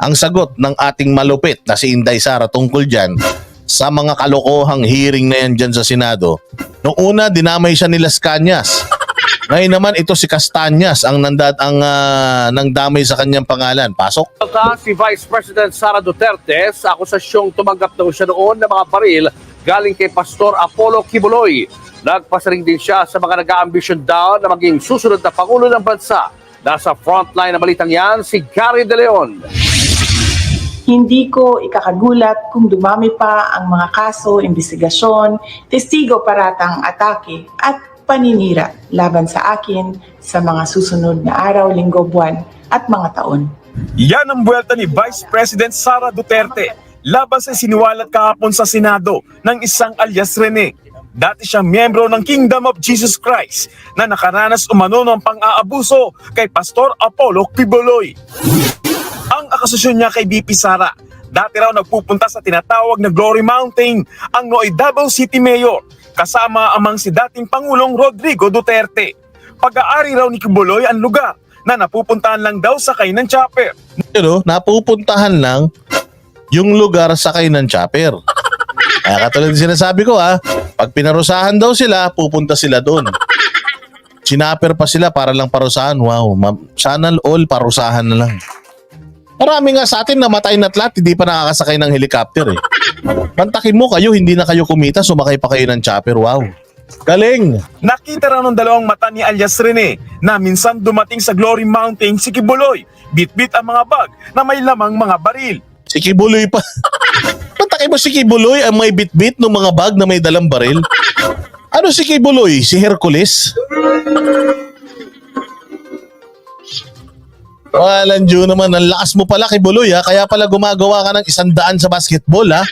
ang sagot ng ating malupit na si Inday Sara tungkol dyan sa mga kalokohang hearing na yan dyan sa Senado. Noong una, dinamay siya ni Las Cañas. Ngayon naman, ito si Castañas ang, nandad, ang ah, nangdamay sa kanyang pangalan. Pasok. Si Vice President Sara Duterte sa akusasyong tumanggap daw siya noon ng mga baril galing kay Pastor Apollo Kibuloy. Nagpasaring din siya sa mga nag-aambisyon daw na maging susunod na Pangulo ng Bansa. Nasa frontline na balitang yan si Gary De Leon. Hindi ko ikakagulat kung dumami pa ang mga kaso, investigasyon, testigo paratang atake at paninira laban sa akin sa mga susunod na araw, linggo, buwan at mga taon. Yan ang buwelta ni Vice President Sara Duterte laban sa siniwalat kahapon sa Senado ng isang alias Rene. Dati siyang miyembro ng Kingdom of Jesus Christ na nakaranas umano ng pang-aabuso kay Pastor Apollo Kibuloy. Ang akasasyon niya kay BP Sara, dati raw nagpupunta sa tinatawag na Glory Mountain ang Nooy Davao City Mayor kasama amang si dating Pangulong Rodrigo Duterte. Pag-aari raw ni Kibuloy ang lugar na napupuntahan lang daw sakay ng chopper. you know, napupuntahan lang yung lugar sakay ng chopper. Kaya katulad ng sinasabi ko ha, pag pinarusahan daw sila, pupunta sila doon. Sinapper pa sila para lang parusahan. Wow, sana all parusahan na lang. Marami nga sa atin namatay na tlat, hindi pa nakakasakay ng helicopter eh. Pantakin mo kayo, hindi na kayo kumita, sumakay pa kayo ng chopper. Wow. Galing! Nakita raw ng dalawang mata ni alias Rene na minsan dumating sa Glory Mountain si Kibuloy. Bit-bit ang mga bag na may lamang mga baril. Si Kibuloy pa. Pantakin mo si Kibuloy ang may bit-bit ng mga bag na may dalang baril. Ano si Kibuloy? Si Hercules? Walang Diyo naman, ang lakas mo pala Kibuloy ha. Kaya pala gumagawa ka ng isang daan sa basketball ha.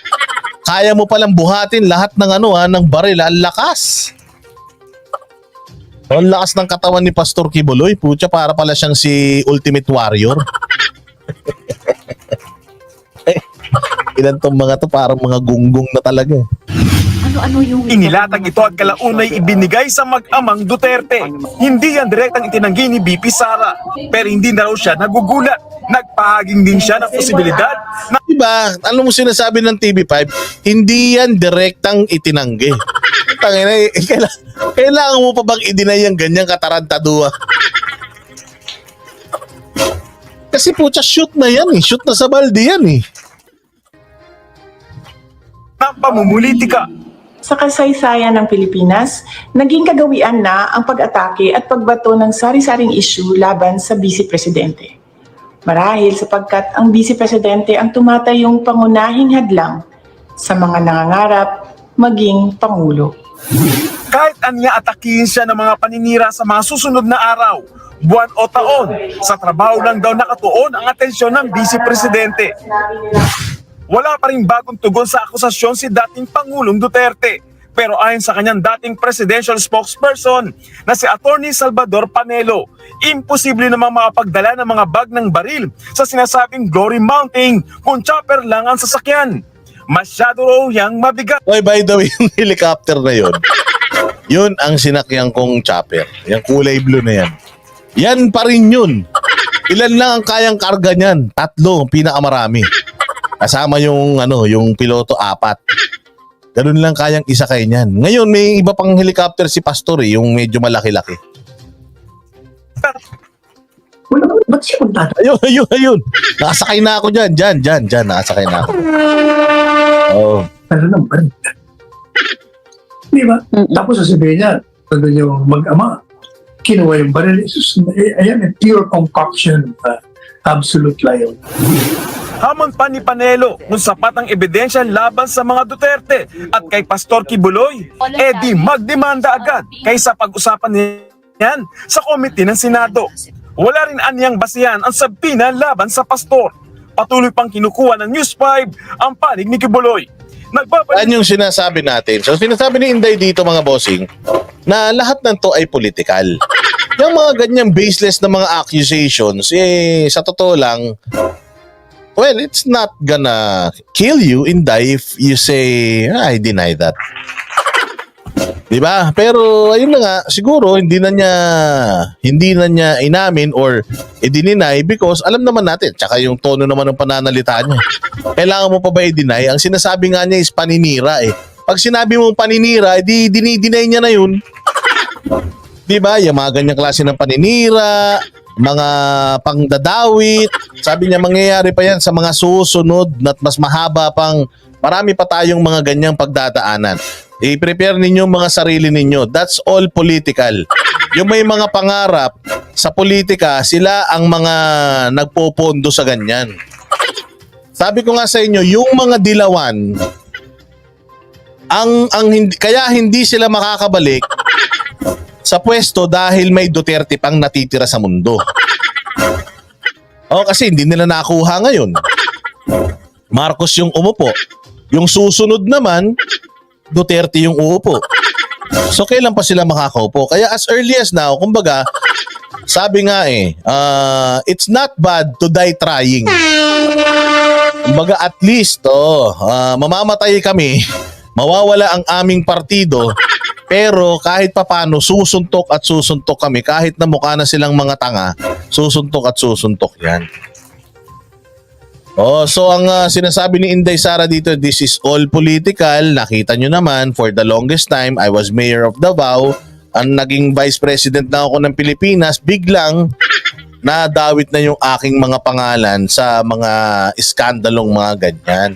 Kaya mo palang buhatin lahat ng ano ha, ng baril. Ang lakas. Ang lakas ng katawan ni Pastor Kibuloy. Pucha, para pala siyang si Ultimate Warrior. Ilan tong mga to parang mga gunggong na talaga. eh. Ano-ano yung... Inilatag ito at kalaunay ibinigay sa mag-amang Duterte. Hindi yan direktang itinanggi ni BP Sara. Pero hindi na raw siya nagugulat. Nagpahaging din siya ng posibilidad na Diba? Ano mo sinasabi ng TV5? Hindi yan direktang itinanggi. Tangina, eh, kailangan, kailangan mo pa bang i-deny yung ganyang katarantaduha? Kasi putya, shoot na yan eh. Shoot na sa balde yan eh. ng pamumulitika. Sa kasaysayan ng Pilipinas, naging kagawian na ang pag-atake at pagbato ng sari-saring issue laban sa Vice Presidente. Marahil sapagkat ang Vice Presidente ang tumatayong pangunahing hadlang sa mga nangangarap maging Pangulo. Kahit anya atakihin siya ng mga paninira sa mga susunod na araw, buwan o taon, sa trabaho lang daw nakatuon ang atensyon ng Vice Presidente. Wala pa rin bagong tugon sa akusasyon si dating Pangulong Duterte. Pero ayon sa kanyang dating presidential spokesperson na si Attorney Salvador Panelo, imposible namang makapagdala ng mga bag ng baril sa sinasabing Glory Mountain kung chopper lang ang sasakyan. Masyado raw yang mabigat. Oy, by the way, yung helicopter na yun, yun ang sinakyan kong chopper. Yung kulay blue na yan. Yan pa rin yun. Ilan lang ang kayang karga niyan? Tatlo, pinakamarami. Kasama yung ano, yung piloto apat. Ganun lang kayang isa kay niyan. Ngayon may iba pang helicopter si Pastor eh, yung medyo malaki-laki. Wala, ba't siya magdadala? Ayun, ayun, ayun. Nakasakay na ako diyan, diyan, diyan, diyan, nakasakay na ako. Oh. Ano naman? Di ba? Tapos sasabihin niya, ano yung mag-ama, kinuha yung baril. Eh, ayan, eh, pure concoction. Uh, absolute lie. Hamon pa ni Panelo kung sapat ang ebidensya laban sa mga Duterte at kay Pastor Kibuloy, eh di magdemanda agad kaysa pag-usapan niyan sa komite ng Senado. Wala rin anyang basihan ang sabina laban sa pastor. Patuloy pang kinukuha ng News 5 ang panig ni Kibuloy. Nagbabalik Yan yung sinasabi natin. So sinasabi ni Inday dito mga bossing na lahat ng to ay political. Yung mga ganyang baseless na mga accusations, eh, sa totoo lang, well, it's not gonna kill you, Inday, if you say, "Ah, I deny that. 'Di ba? Pero ayun na nga, siguro hindi na niya hindi na niya inamin or i-deny because alam naman natin, tsaka yung tono naman ng pananalita niya. Kailangan mo pa ba i-deny? Ang sinasabi nga niya is paninira eh. Pag sinabi mong paninira, edi dinideny niya na yun. 'Di ba? Yung mga ganyang klase ng paninira, mga pangdadawit. Sabi niya mangyayari pa yan sa mga susunod at mas mahaba pang marami pa tayong mga ganyang pagdadaanan. I-prepare ninyo mga sarili ninyo. That's all political. Yung may mga pangarap sa politika, sila ang mga nagpopondo sa ganyan. Sabi ko nga sa inyo, yung mga dilawan, ang ang hindi, kaya hindi sila makakabalik sa pwesto dahil may Duterte pang natitira sa mundo. O kasi hindi nila nakuha ngayon. Marcos yung umupo. Yung susunod naman, Duterte yung uupo. So kailan pa sila makakaupo? Kaya as early as now, kumbaga, sabi nga eh, uh, it's not bad to die trying. Kumbaga at least, oh, ah, mamamatay kami, mawawala ang aming partido, pero kahit papano susuntok at susuntok kami kahit na mukha na silang mga tanga, susuntok at susuntok 'yan. Oh, so ang ah, sinasabi ni Inday Sara dito, this is all political. Nakita nyo naman, for the longest time, I was mayor of Davao. Ang naging vice president na ako ng Pilipinas, biglang nadawit na yung aking mga pangalan sa mga iskandalong mga ganyan.